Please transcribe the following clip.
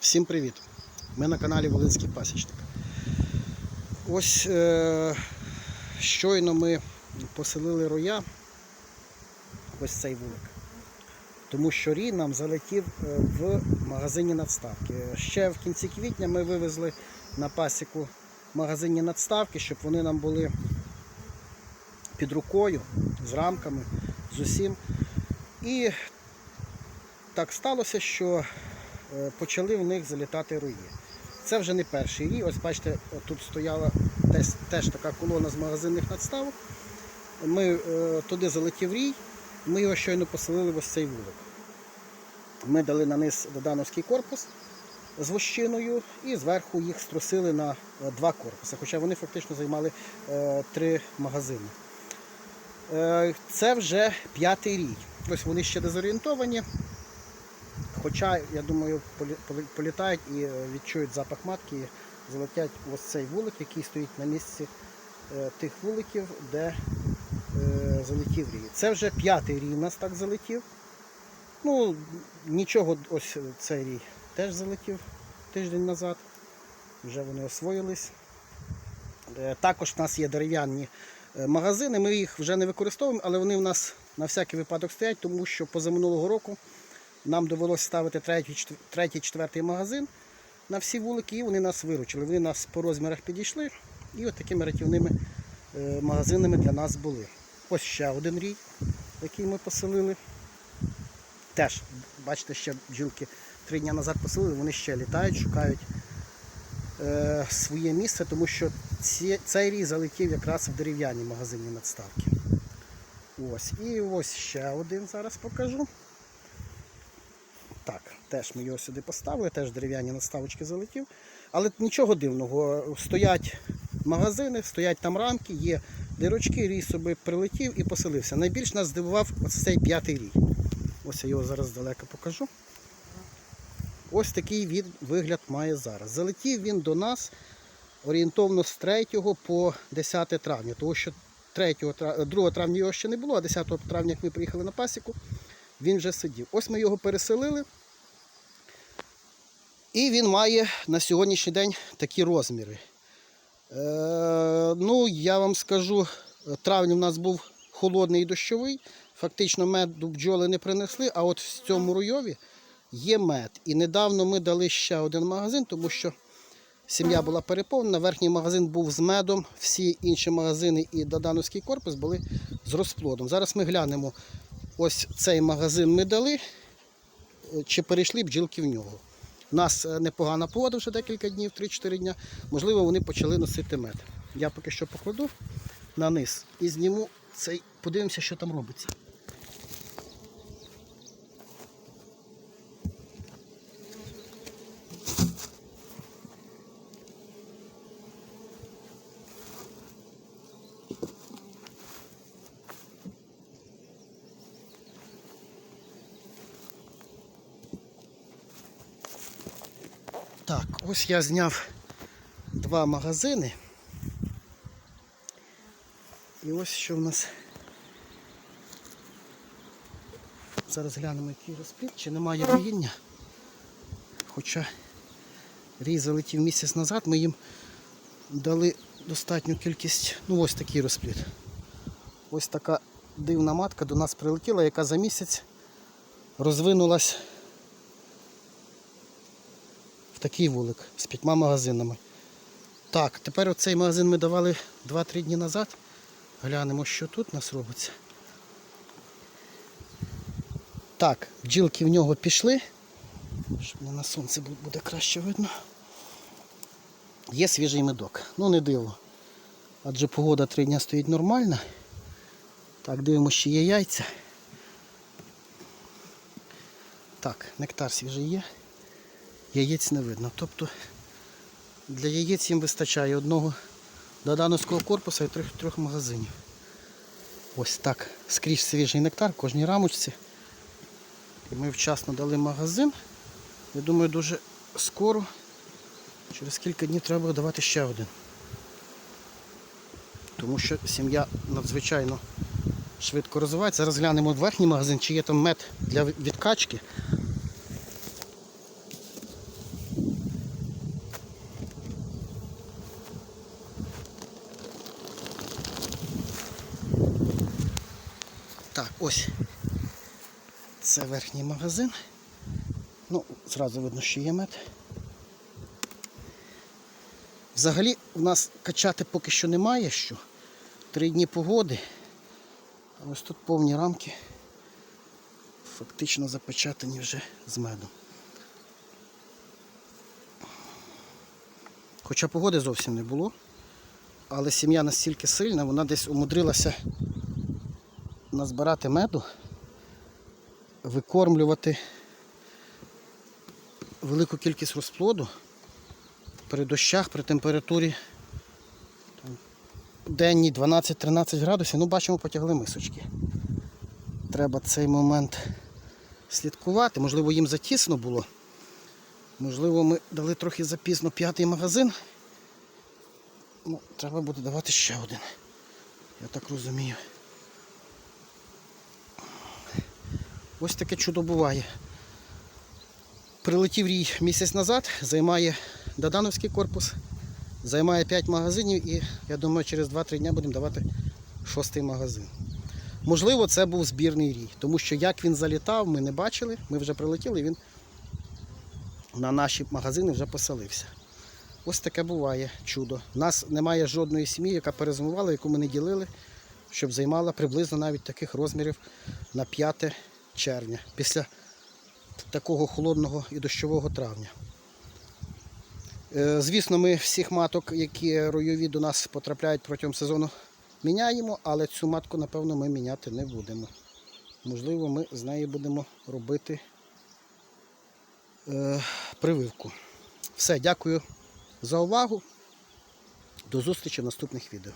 Всім привіт! Ми на каналі Волинський Пасічник. Ось е, щойно ми поселили роя ось цей вулик. Тому що рій нам залетів е, в магазині надставки. Ще в кінці квітня ми вивезли на пасіку магазинні надставки, щоб вони нам були під рукою, з рамками, з усім. І так сталося, що почали в них залітати рої. Це вже не перший рій. Ось бачите, тут стояла теж, теж така колона з магазинних надставок. Ми е, туди залетів рій, ми його щойно поселили в ось цей вулик. Ми дали на низ додановський корпус з вощиною і зверху їх струсили на е, два корпуси, хоча вони фактично займали е, три магазини. Е, Це вже п'ятий рій. Ось вони ще дезорієнтовані. Хоча, я думаю, полі- полі- політають і е, відчують запах матки, і залетять ось цей вулик, який стоїть на місці е, тих вуликів, де е, залетів рій. Це вже п'ятий рій у нас так залетів. Ну, нічого, ось цей рій теж залетів тиждень назад. Вже вони освоїлись. Також в нас є дерев'яні магазини. Ми їх вже не використовуємо, але вони в нас на всякий випадок стоять, тому що позаминулого року нам довелося ставити третій, четвер- третій, четвертий магазин на всі вулики, і вони нас виручили. Вони нас по розмірах підійшли, і от такими рятівними е, магазинами для нас були. Ось ще один рій, який ми поселили. Теж, бачите, ще бджілки три дні назад поселили, вони ще літають, шукають е, своє місце, тому що ці, цей рій залетів якраз в дерев'яні магазині надставки. Ось. І ось ще один зараз покажу. Теж ми його сюди поставили, теж дерев'яні наставочки залетів. Але нічого дивного, стоять магазини, стоять там рамки, є дирочки, рій собі прилетів і поселився. Найбільш нас здивував ось цей п'ятий рій. Ось я його зараз далеко покажу. Ось такий від, вигляд має зараз. Залетів він до нас орієнтовно з 3 по 10 травня, тому що 3, 2 травня його ще не було, а 10 травня, як ми приїхали на пасіку, він вже сидів. Ось ми його переселили. І він має на сьогоднішній день такі розміри. Е, ну, я вам скажу, травень у нас був холодний і дощовий. Фактично меду бджоли не принесли, а от в цьому руйові є мед. І недавно ми дали ще один магазин, тому що сім'я була переповнена. Верхній магазин був з медом, всі інші магазини і Додановський корпус були з розплодом. Зараз ми глянемо, ось цей магазин ми дали, е, чи перейшли бджілки в нього. У нас е, непогана погода вже декілька днів, 3-4 дня. Можливо, вони почали носити мед. Я поки що покладу на низ і зніму цей, подивимося, що там робиться. Так, ось я зняв два магазини. І ось що в нас. Зараз глянемо, який розплід, чи немає роїння. Хоча рій залетів місяць назад, ми їм дали достатню кількість, ну ось такий розплід. Ось така дивна матка до нас прилетіла, яка за місяць розвинулась такий вулик з п'ятьма магазинами. Так, тепер оцей магазин ми давали 2-3 дні назад. Глянемо, що тут у нас робиться. Так, бджілки в нього пішли. Щоб не на сонці буде краще видно. Є свіжий медок. Ну не диво. Адже погода три дня стоїть нормальна. Так, дивимося, чи є яйця. Так, нектар свіжий є. Яєць не видно. Тобто для яєць їм вистачає одного додановського корпусу і трьох, трьох магазинів. Ось так. Скрізь свіжий нектар кожній рамочці. Ми вчасно дали магазин. Я думаю, дуже скоро, через кілька днів треба давати ще один. Тому що сім'я надзвичайно швидко розвивається. Зараз глянемо верхній магазин, чи є там мед для відкачки. Так, ось. Це верхній магазин. Ну, зразу видно, що є мед. Взагалі в нас качати поки що немає що. Три дні погоди. А ось тут повні рамки. Фактично запечатані вже з медом. Хоча погоди зовсім не було, але сім'я настільки сильна, вона десь умудрилася назбирати меду, викормлювати велику кількість розплоду при дощах, при температурі денній 12-13 градусів. Ну, бачимо, потягли мисочки. Треба цей момент слідкувати. Можливо, їм затісно було. Можливо, ми дали трохи запізно п'ятий магазин. Ну, треба буде давати ще один. Я так розумію. Ось таке чудо буває. Прилетів рій місяць назад, займає Додановський корпус, займає 5 магазинів і я думаю, через 2-3 дні будемо давати шостий магазин. Можливо, це був збірний рій, тому що як він залітав, ми не бачили. Ми вже прилетіли, він на наші магазини вже поселився. Ось таке буває чудо. У нас немає жодної сім'ї, яка перезимувала, яку ми не ділили, щоб займала приблизно навіть таких розмірів на 5 червня, після такого холодного і дощового травня. Е, Звісно, ми всіх маток, які ройові до нас потрапляють протягом сезону, міняємо, але цю матку, напевно, ми міняти не будемо. Можливо, ми з неї будемо робити е, прививку. Все, дякую за увагу. До зустрічі в наступних відео.